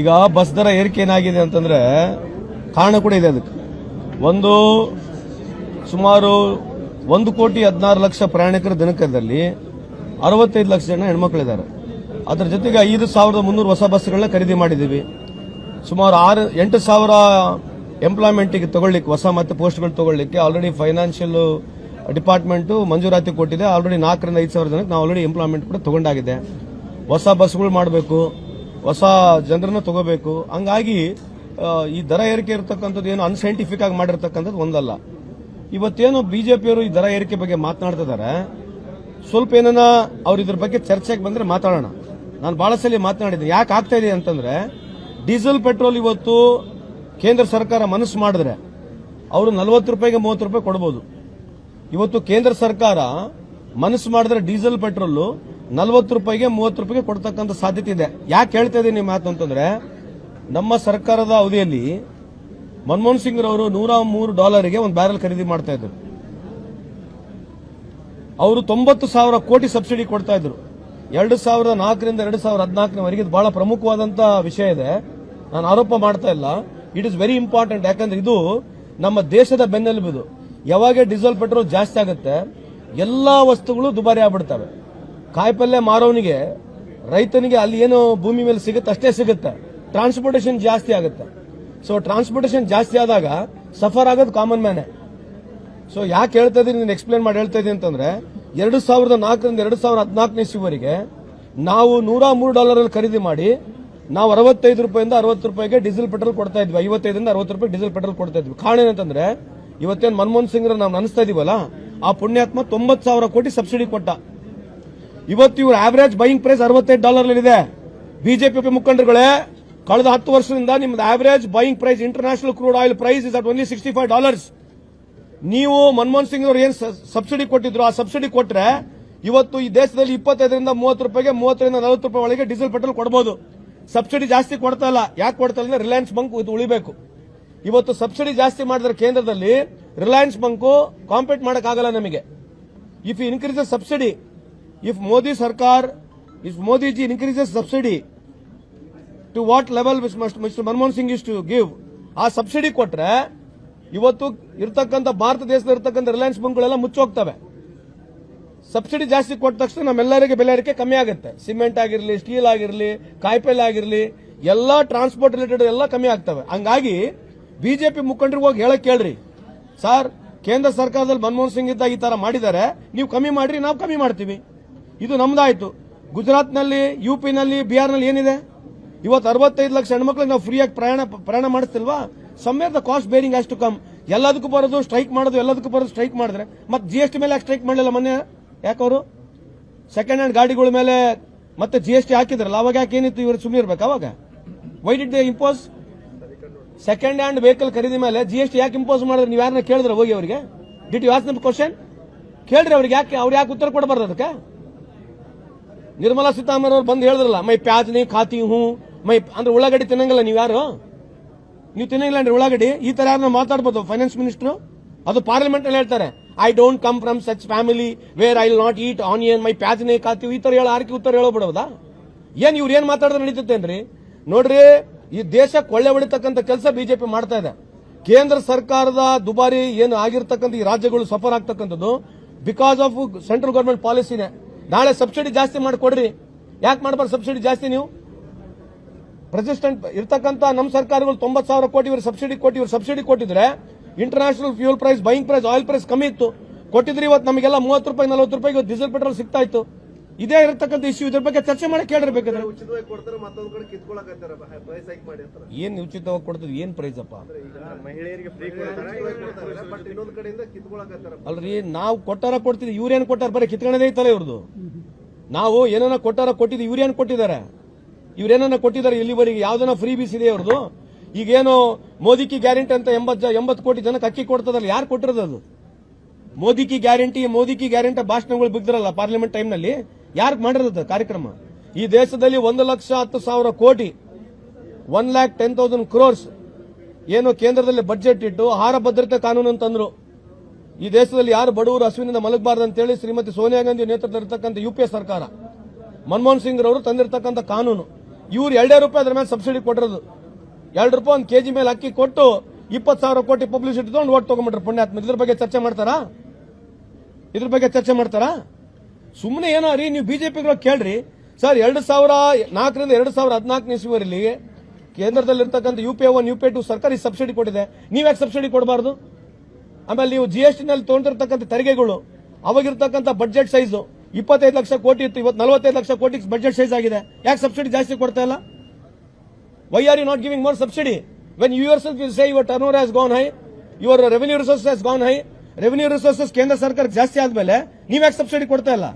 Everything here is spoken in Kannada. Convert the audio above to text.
ಈಗ ಬಸ್ ದರ ಏರಿಕೆ ಏನಾಗಿದೆ ಅಂತಂದ್ರೆ ಕಾರಣ ಕೂಡ ಇದೆ ಅದಕ್ಕೆ. ಒಂದು ಸುಮಾರು ಒಂದು ಕೋಟಿ ಹದಿನಾರು ಲಕ್ಷ ಪ್ರಯಾಣಿಕರ ದಿನಕದಲ್ಲಿ ಅರವತ್ತೈದು ಲಕ್ಷ ಜನ ಹೆಣ್ಮಕ್ಳಿದ್ದಾರೆ. ಅದರ ಜೊತೆಗೆ ಐದು ಸಾವಿರದ ಮುನ್ನೂರು ಹೊಸ ಬಸ್ಗಳನ್ನ ಖರೀದಿ ಮಾಡಿದ್ದೀವಿ. ಸುಮಾರು ಆರು, ಎಂಟು ಸಾವಿರ ಎಂಪ್ಲಾಯ್ಮೆಂಟಿಗೆ ತಗೊಳ್ಳಿಕ್ಕೆ, ಹೊಸ ಮತ್ತೆ ಪೋಸ್ಟ್ಗಳು ತಗೊಳ್ಳಿಕ್ಕೆ ಆಲ್ರೆಡಿ ಫೈನಾನ್ಷಿಯಲ್ ಡಿಪಾರ್ಟ್ಮೆಂಟು ಮಂಜೂರಾತಿ ಕೊಟ್ಟಿದೆ. ಆಲ್ರೆಡಿ ನಾಲ್ಕರಿಂದ ಐದು ಸಾವಿರ ಜನಕ್ಕೆ ನಾವು ಆಲ್ರೆಡಿ ಎಂಪ್ಲಾಯ್ಮೆಂಟ್ ಕೂಡ ತಗೊಂಡಾಗಿದೆ. ಹೊಸ ಬಸ್ಗಳು ಮಾಡಬೇಕು. ಹೊಸ ಜನರನ್ನು ತಗೋಬೇಕು. ಹಂಗಾಗಿ ಈ ದರ ಏರಿಕೆ ಇರತಕ್ಕಂಥದ್ದು ಏನು ಅನ್ಸೈಂಟಿಫಿಕ್ ಆಗಿ ಮಾಡಿರ್ತಕ್ಕಂಥದ್ದು ಒಂದಲ್ಲ. ಇವತ್ತೇನು ಬಿಜೆಪಿಯವರು ಈ ದರ ಏರಿಕೆ ಬಗ್ಗೆ ಮಾತನಾಡ್ತಿದ್ದಾರೆ ಸ್ವಲ್ಪ ಏನನ್ನ ಅವ್ರ ಇದ್ರ ಬಗ್ಗೆ ಚರ್ಚೆಗೆ ಬಂದ್ರೆ ಮಾತಾಡೋಣ. ನಾನು ಬಹಳ ಸಲ ಮಾತನಾಡಿದ್ದೆ ಯಾಕೆ ಆಗ್ತಾ ಇದೆ ಅಂತಂದ್ರೆ, ಡೀಸೆಲ್, ಪೆಟ್ರೋಲ್ ಇವತ್ತು ಕೇಂದ್ರ ಸರ್ಕಾರ ಮನಸ್ಸು ಮಾಡಿದ್ರೆ ಅವರು ನಲವತ್ತು ರೂಪಾಯಿಗೆ ಮೂವತ್ತು ರೂಪಾಯಿ ಕೊಡಬಹುದು ಇವತ್ತು ಕೇಂದ್ರ ಸರ್ಕಾರ ಮನಸ್ಸು ಮಾಡಿದ್ರೆ ಡೀಸೆಲ್, ಪೆಟ್ರೋಲ್ ನಲವತ್ತು ರೂಪಾಯಿಗೆ ಮೂವತ್ತು ರೂಪಾಯಿಗೆ ಕೊಡ್ತಕ್ಕಂಥ ಸಾಧ್ಯತೆ ಇದೆ. ಯಾಕೆ ಹೇಳ್ತಾ ಇದ್ದೀನಿ ಮಾತು ಅಂತಂದ್ರೆ, ನಮ್ಮ ಸರ್ಕಾರದ ಅವಧಿಯಲ್ಲಿ ಮನಮೋಹನ್ ಸಿಂಗ್ ರವರು ನೂರ ಮೂರು ಡಾಲರ್ಗೆ ಒಂದು ಬ್ಯಾರಲ್ ಖರೀದಿ ಮಾಡ್ತಾ ಇದ್ರು. ಅವರು ತೊಂಬತ್ತು ಸಾವಿರ ಕೋಟಿ ಸಬ್ಸಿಡಿ ಕೊಡ್ತಾ ಇದ್ರು. ಎರಡು ಸಾವಿರದ ನಾಲ್ಕರಿಂದ ಎರಡು ಸಾವಿರದ ಹದಿನಾಲ್ಕನವರೆಗೆ ಇದು ಬಹಳ ಪ್ರಮುಖವಾದಂತ ವಿಷಯ ಇದೆ. ನಾನು ಆರೋಪ ಮಾಡ್ತಾ ಇಲ್ಲ. ಇಟ್ ಇಸ್ ವೆರಿ ಇಂಪಾರ್ಟೆಂಟ್ ಯಾಕಂದ್ರೆ ಇದು ನಮ್ಮ ದೇಶದ ಬೆನ್ನೆಲುಬಿದು ಯಾವಾಗ ಡೀಸೆಲ್ ಪೆಟ್ರೋಲ್ ಜಾಸ್ತಿ ಆಗುತ್ತೆ, ಎಲ್ಲಾ ವಸ್ತುಗಳು ದುಬಾರಿ ಆಗ್ಬಿಡ್ತವೆ. ಕಾಯಿಪಲ್ಯ ಮಾರೋನಿಗೆ ರೈತನಿಗೆ ಅಲ್ಲಿ ಏನು ಭೂಮಿ ಮೇಲೆ ಸಿಗುತ್ತೆ, ಅಷ್ಟೇ ಸಿಗುತ್ತೆ. ಟ್ರಾನ್ಸ್ಪೋರ್ಟೇಷನ್ ಜಾಸ್ತಿ ಆಗುತ್ತೆ. ಸೊ ಟ್ರಾನ್ಸ್ಪೋರ್ಟೇಷನ್ ಜಾಸ್ತಿ ಆದಾಗ ಸಫರ್ ಆಗೋದು ಕಾಮನ್ ಮ್ಯಾನೆ ಸೊ ಯಾಕೆ ಹೇಳ್ತಾ ಇದ್ದೀನಿ ನೀನು ಎಕ್ಸ್ಪ್ಲೇನ್ ಮಾಡಿ ಹೇಳ್ತಾ ಇದ್ದೀನಿ ಅಂತಂದ್ರೆ, ಎರಡು ಸಾವಿರದ ನಾಲ್ಕರಿಂದ ಎರಡು ಸಾವಿರದ ಹದಿನಾಲ್ಕನೇ ಇಸ್ವಿವರೆಗೆ ನಾವು ನೂರ ಮೂರು ಡಾಲರ್ ಅಲ್ಲಿ ಖರೀದಿ ಮಾಡಿ, ನಾವು ಅರವತ್ತೈದು ರೂಪಾಯಿಂದ ಅರವತ್ತು ರೂಪಾಯಿಗೆ ಡೀಸೆಲ್ ಪೆಟ್ರೋಲ್ ಕೊಡ್ತಾ ಇದ್ವಿ. ಐವತ್ತೈದರಿಂದ ಅರವತ್ತು ರೂಪಾಯಿ ಡೀಸೆಲ್ ಪೆಟ್ರೋಲ್ ಕೊಡ್ತಾ ಇದ್ವಿ. ಕಾರಣ ಏನಂತಂದ್ರೆ, ಇವತ್ತೇನು ಮನಮೋಹನ್ ಸಿಂಗ್ರ ನಾವು ನನಸ್ತಾ ಇದೀವಲ್ಲ, ಆ ಪುಣ್ಯಾತ್ಮ ತೊಂಬತ್ತು ಸಾವಿರ ಕೋಟಿ ಸಬ್ಸಿಡಿ ಕೊಟ್ಟ. ಇವತ್ತು ಇವ್ರ ಆವರೇಜ್ ಬೈಯಿಂಗ್ ಪ್ರೈಸ್ ಅರವತ್ತೈದು ಡಾಲರ್ ಇದೆ ಬಿಜೆಪಿ ಮುಖಂಡರುಗಳೇ, ಕಳೆದ ಹತ್ತು ವರ್ಷದಿಂದ ನಿಮ್ದು average buying price international crude oil price is at only sixty five dollars ನೀವು ಮನಮೋಹನ್ ಸಿಂಗ್ ಅವರು ಏನ್ ಸಬ್ಸಿಡಿ ಕೊಟ್ಟಿದ್ರು, ಆ ಸಬ್ಸಿಡಿ ಕೊಟ್ರೆ ಇವತ್ತು ಈ ದೇಶದಲ್ಲಿ ಇಪ್ಪತ್ತೈದರಿಂದ ಮೂವತ್ತು ರೂಪಾಯಿಗೆ ಮೂವತ್ತರಿಂದ ನಲವತ್ತು ರೂಪಾಯಿ ಒಳಗೆ ಡೀಸೆಲ್ ಪೆಟ್ರೋಲ್ ಕೊಡಬಹುದು ಸಬ್ಸಿಡಿ ಜಾಸ್ತಿ ಕೊಡ್ತಾ ಇಲ್ಲ. ಯಾಕೆ ಕೊಡ್ತಾ ಇಲ್ಲ ರಿಲಯನ್ಸ್ ಬಂಕ್ ಇದು ಉಳಿಬೇಕು. ಇವತ್ತು ಸಬ್ಸಿಡಿ ಜಾಸ್ತಿ ಮಾಡಿದ್ರೆ ಕೇಂದ್ರದಲ್ಲಿ ರಿಲಯನ್ಸ್ ಬಂಕು ಕಾಂಪೀಟ್ ಮಾಡಕ್ಕಾಗಲ್ಲ ನಮಗೆ. If increase subsidy if Modi ಸರ್ಕಾರ if Modiji increases subsidy to what level mister Manmohan Singh is to give ಆ ಸಬ್ಸಿಡಿ ಕೊಟ್ರೆ ಇವತ್ತು ಇರ್ತಕ್ಕಂಥ ಭಾರತ ದೇಶದ ಇರ್ತಕ್ಕಂಥ ರಿಲಯನ್ಸ್ ಬಂಕ್ಗಳೆಲ್ಲ ಮುಚ್ಚೋಗ್ತವೆ. ಸಬ್ಸಿಡಿ ಜಾಸ್ತಿ ಕೊಟ್ಟ ತಕ್ಷಣ ನಮ್ಮೆಲ್ಲರಿಗೆ ಬೆಲೆ ಏರಿಕೆ ಕಮ್ಮಿ ಆಗುತ್ತೆ. ಸಿಮೆಂಟ್ ಆಗಿರಲಿ ಸ್ಟೀಲ್ ಆಗಿರಲಿ, ಕಾಯಿಪಲ್ಲೆ ಆಗಿರಲಿ, ಎಲ್ಲ ಟ್ರಾನ್ಸ್ಪೋರ್ಟ್ ರಿಲೇಟೆಡ್ ಎಲ್ಲ ಕಮ್ಮಿ ಆಗ್ತವೆ. ಹಂಗಾಗಿ ಬಿಜೆಪಿ ಮುಖಂಡರಿಗೆ ಹೋಗಿ ಹೇಳಕ್ ಕೇಳ್ರಿ. ಸರ್ ಕೇಂದ್ರ ಸರ್ಕಾರದಲ್ಲಿ ಮನಮೋಹನ್ ಸಿಂಗ್ ಇದ್ದಾಗ ಈ ತರ ಮಾಡಿದ್ದಾರೆ ನೀವು ಕಮ್ಮಿ ಮಾಡ್ರಿ, ನಾವು ಕಮ್ಮಿ ಮಾಡ್ತೀವಿ. ಇದು ನಮ್ದಾಯ್ತು. ಗುಜರಾತ್ನಲ್ಲಿ ಯು ಪಿನಲ್ಲಿ ಬಿಹಾರ್ನಲ್ಲಿ ಏನಿದೆ? ಇವತ್ತು ಅರವತ್ತೈದು ಲಕ್ಷ ಹೆಣ್ಮಕ್ಳಿಗೆ ನಾವು ಫ್ರೀಯಾಗಿ ಪ್ರಯಾಣ ಪ್ರಯಾಣ ಮಾಡಿಸ್ತಿಲ್ವಾ? ಸಮ್ಮೇರ್ ದ ಕಾಸ್ಟ್ ಬೇರಿಂಗ್ ಅಷ್ಟು ಕಮ್. ಎಲ್ಲದಕ್ಕೂ ಬರೋದು ಸ್ಟ್ರೈಕ್ ಮಾಡೋದು, ಎಲ್ಲದಕ್ಕೂ ಬರೋದು ಸ್ಟ್ರೈಕ್ ಮಾಡಿದ್ರೆ. ಮತ್ತೆ ಜಿ ಎಸ್ ಟಿ ಮೇಲೆ ಯಾಕೆ ಸ್ಟ್ರೈಕ್ ಮಾಡಲಿಲ್ಲ ಮೊನ್ನೆ? ಯಾಕವರು? ಸೆಕೆಂಡ್ ಹ್ಯಾಂಡ್ ಗಾಡಿಗಳ ಮೇಲೆ ಮತ್ತೆ ಜಿ ಎಸ್ ಟಿ ಹಾಕಿದ್ರಲ್ಲ, ಅವಾಗ ಯಾಕೆ ಏನಿತ್ತು? ಇವರು ಸುಮ್ಮನೆ ಇರ್ಬೇಕು ಅವಾಗ? Why did they impose second hand vehicle ಖರೀದಿ ಮೇಲೆ ಜಿ ಎಸ್ ಟಿ ಯಾಕೆ ಇಂಪೋಸ್ ಮಾಡಿದ್ರೆ? ನೀವು ಯಾರನ್ನ ಕೇಳಿದ್ರೆ ಹೋಗಿ ಅವರಿಗೆ? ಡಿಟ್ ಯು ಆಸ್ ನಿಮ್ ಕ್ವಶನ್ ಕೇಳ್ರಿ ಅವ್ರಿಗೆ ಯಾಕೆ, ಅವ್ರು ಯಾಕೆ ಉತ್ತರ ಕೊಡಬಾರ್ದು ಅದಕ್ಕೆ? ನಿರ್ಮಲಾ ಸೀತಾರಾಮನ್ ಅವ್ರು ಬಂದು ಹೇಳಿದ್ರಲ್ಲ, ಮೈ ಪ್ಯಾಜ್ ನೀ, ಖಾತಿ ಹೂ ಮೈ ಅಂದ್ರೆ ಉಳ್ಳಾಗಡ್ಡಿ ತಿನ್ನಂಗಿಲ್ಲ ನೀವು ಯಾರು? ನೀವು ತಿನ್ನಂಗಿಲ್ಲ ಅಂದ್ರೆ ಉಳ್ಳಾಗಡ್ಡಿ? ಈ ತರ ಯಾರನ್ನ ಮಾತಾಡ್ಬೋದು ಫೈನಾನ್ಸ್ ಮಿನಿಸ್ಟರ್ ಅದು ಪಾರ್ಲಿಮೆಂಟ್ ಅಲ್ಲಿ ಹೇಳ್ತಾರೆ I don't come from such family where I will not eat onion ಮೈ ಪ್ಯಾಜ್ ನೇ, ಖಾತಿ ಈ ತರ ಹೇಳೋ ಆರ್ಕಿ ಉತ್ತರ ಹೇಳೋಬಿಡೋದಾ ಏನ್ ಇವ್ರು ಏನ್ ಮಾತಾಡಿದ್ರೆ ನಡೀತೇನ್ರಿ ನೋಡ್ರಿ, ಈ ದೇಶ ಕೊಳ್ಳೆ ಹೊಡಿತಕ್ಕಂಥ ಕೆಲಸ ಬಿಜೆಪಿ ಮಾಡ್ತಾ ಇದೆ. ಕೇಂದ್ರ ಸರ್ಕಾರದ ದುಬಾರಿ ಏನು ಆಗಿರ್ತಕ್ಕಂಥ ಈ ರಾಜ್ಯಗಳು ಸಫರ್ ಆಗ್ತಕ್ಕಂಥದ್ದು ಬಿಕಾಸ್ ಆಫ್ ಸೆಂಟ್ರಲ್ ಗವರ್ಮೆಂಟ್ ಪಾಲಿಸಿನೇ ನಾಳೆ ಸಬ್ಸಿಡಿ ಜಾಸ್ತಿ ಮಾಡಿ ಕೊಡ್ರಿ ಯಾಕೆ ಮಾಡಬಾರ್ದು ಸಬ್ಸಿಡಿ ಜಾಸ್ತಿ ನೀವು? ಪ್ರೆಸಿಸ್ಟೆಂಟ್ ಇರ್ತಕ್ಕಂಥ ನಮ್ಮ ಸರ್ಕಾರಗಳು ತೊಂಬತ್ತು ಸಾವಿರ ಕೋಟಿ ಇವರು ಸಬ್ಸಿಡಿ ಕೊಟ್ಟು ಇವರು ಸಬ್ಸಿಡಿ ಕೊಟ್ಟಿದ್ರೆ international fuel price buying price oil price ಕಮ್ಮಿ ಇತ್ತು. ಕೊಟ್ಟಿದ್ರೆ ಇವತ್ತು ನಮಗೆಲ್ಲ ಮೂವತ್ತು ರೂಪಾಯಿ, ನಲವತ್ತು ರೂಪಾಯಿಗೆ ಡೀಸೆಲ್ ಪೆಟ್ರೋಲ್ ಸಿಗ್ತಾ ಇತ್ತು. ಇದೇ ಇರತಕ್ಕಂಥ ಇಶ್ಯೂ ಇದ್ರ ಬಗ್ಗೆ ಚರ್ಚೆ ಮಾಡಿ ಕೇಳಿರ್ಬೇಕಾದ್ರೆ. ಉಚಿತವಾಗಿ ಕೊಡ್ತಾರೆ ಮತ್ತೊಂದ್ ಕಡೆ ಕಿತ್ಕೊಳಕತ್ತಾರ ಪ್ರೈಸ್ ಹೈಕ್ ಮಾಡಿ ಅಂತಾರ. ಏನ್ ಉಚಿತವಾಗಿ ಕೊಡ್ತದೆ ಏನ್ ಪ್ರೈಸ್ ಅಪ್ಪ? ಈಗ ಮಹಿಳೆಯರಿಗೆ ಫ್ರೀ ಬಟ್ ಇನ್ನೊಂದ್ ಕಡೆಯಿಂದ ಕಿತ್ಕೊಳಕತ್ತಾರ. ಅಲ್ರಿ ನಾವು ಕೊಟ್ಟಾರ ಕೊಡ್ತಿದ್ವಿ ಇವ್ರೇನ್ ಕೊಟ್ಟಾರ? ಬರೀ ಕಿತ್ಕೊಳ್ಳೋದೇ ಐತಲ್ಲ ಇವ್ರದ್ದು ನಾವು ಏನನ್ನ ಕೊಟ್ಟಾರ ಕೊಟ್ಟಿದ್ವಿ ಇವ್ರೇನ್ ಕೊಟ್ಟಿದ್ದಾರೆ? ಇವ್ರೇನನ್ನ ಕೊಟ್ಟಿದ್ದಾರೆ ಇಲ್ಲಿವರೆಗೆ ಯಾವ್ದನ್ನ ಫ್ರೀ ಬೀಸ್ ಇದೆ ಅವ್ರದ್ದು ಈಗೇನು ಮೋದಿ ಕಿ ಗ್ಯಾರಂಟಿ ಅಂತ ಎಂಬತ್ ಜ- ಎಂಬತ್ತು ಕೋಟಿ ಜನಕ್ಕೆ ಅಕ್ಕಿ ಕೊಡ್ತದಲ್ಲ ಯಾರು ಕೊಟ್ಟಿರೋದು ಅದು? ಮೋದಿ ಕಿ ಗ್ಯಾರಂಟಿ ಮೋದಿ ಕಿ ಗ್ಯಾರಂಟಿ ಭಾಷಣಗಳು ಬಿದ್ದಿರಲ್ಲ ಪಾರ್ಲಿಮೆಂಟ್ ಟೈಮ್ನಲ್ಲಿ ಯಾರು ಮಾಡಿರೋದು ಕಾರ್ಯಕ್ರಮ? ಈ ದೇಶದಲ್ಲಿ ಒಂದು ಲಕ್ಷ ಹತ್ತು ಸಾವಿರ ಕೋಟಿ one lakh ten thousand crores ಏನು ಕೇಂದ್ರದಲ್ಲಿ ಬಜೆಟ್ ಇಟ್ಟು ಆಹಾರ ಭದ್ರತೆ ಕಾನೂನು ಅಂತಂದ್ರು ಈ ದೇಶದಲ್ಲಿ ಯಾರು ಬಡವರು ಹಸುವಿನಿಂದ ಮಲಗಬಾರ್ದು ಅಂತೇಳಿ ಶ್ರೀಮತಿ ಸೋನಿಯಾ ಗಾಂಧಿ ನೇತೃತ್ವದಲ್ಲಿರ್ತಕ್ಕಂಥ ಯು ಪಿ ಎ ಸರ್ಕಾರ, ಮನಮೋಹನ್ ಸಿಂಗ್ ರವರು ತಂದಿರತಕ್ಕಂಥ ಕಾನೂನು. ಇವ್ರು ಎರಡೇ ರೂಪಾಯಿ ಅದ್ರ ಮೇಲೆ ಸಬ್ಸಿಡಿ ಕೊಟ್ಟಿರೋದು. ಎರಡು ರೂಪಾಯಿ ಒಂದು ಕೆಜಿ ಮೇಲೆ ಅಕ್ಕಿ ಕೊಟ್ಟು ಇಪ್ಪತ್ತು ಸಾವಿರ ಕೋಟಿ ಪಬ್ಲಿಸಿಟಿ ತಗೊಂಡು ಓಟ್ ತಗೊಂಡ್ಬಿಟ್ರು ಪುಣ್ಯಾತ್ಮ. ಇದ್ರ ಬಗ್ಗೆ ಚರ್ಚೆ ಮಾಡ್ತಾರಾ? ಇದ್ರ ಬಗ್ಗೆ ಚರ್ಚೆ ಮಾಡ್ತಾರಾ? ಸುಮ್ಮನೆ ಏನೋ ರೀ ನೀವು ಬಿಜೆಪಿಗಳು ಕೇಳ್ರಿ. ಸರ್, ಎರಡು ಸಾವಿರ ನಾಲ್ಕರಿಂದ ಎರಡು ಸಾವಿರ ಹದಿನಾಲ್ಕನೇ ಇಸ್ವಿವರೆಯಲ್ಲಿ ಕೇಂದ್ರದಲ್ಲಿರ್ತಕ್ಕಂಥ U P one U P two ಸರ್ಕಾರಿ ಸಬ್ಸಿಡಿ ಕೊಟ್ಟಿದೆ. ನೀವ್ಯಾಕೆ ಸಬ್ಸಿಡಿ ಕೊಡಬಾರ್ದು? ಆಮೇಲೆ ನೀವು ಜಿ ಎಸ್ ಟಿನಲ್ಲಿ ತೊಗೊಂಡಿರ್ತಕ್ಕಂಥ ತೆರಿಗೆಗಳು, ಅವಾಗಿರ್ತಕ್ಕಂಥ ಬಜೆಟ್ ಸೈಜು ಇಪ್ಪತ್ತೈದು ಲಕ್ಷ ಕೋಟಿ ಇತ್ತು, ಇವತ್ತು ನಲವತ್ತೈದು ಲಕ್ಷ ಕೋಟಿ ಬಜೆಟ್ ಸೈಜ್ ಆಗಿದೆ. ಯಾಕೆ ಸಬ್ಸಿಡಿ ಜಾಸ್ತಿ ಕೊಡ್ತಾ ಇಲ್ಲ? Why are you not giving more subsidy? When you self say your turnover has gone high your revenue resources gone high revenue resources ಕೇಂದ್ರ ಸರ್ಕಾರಕ್ಕೆ ಜಾಸ್ತಿ ಆದ್ಮೇಲೆ ನೀವ್ಯಾಕೆ ಸಬ್ಸಿಡಿ ಕೊಡ್ತಾ ಇಲ್ಲ?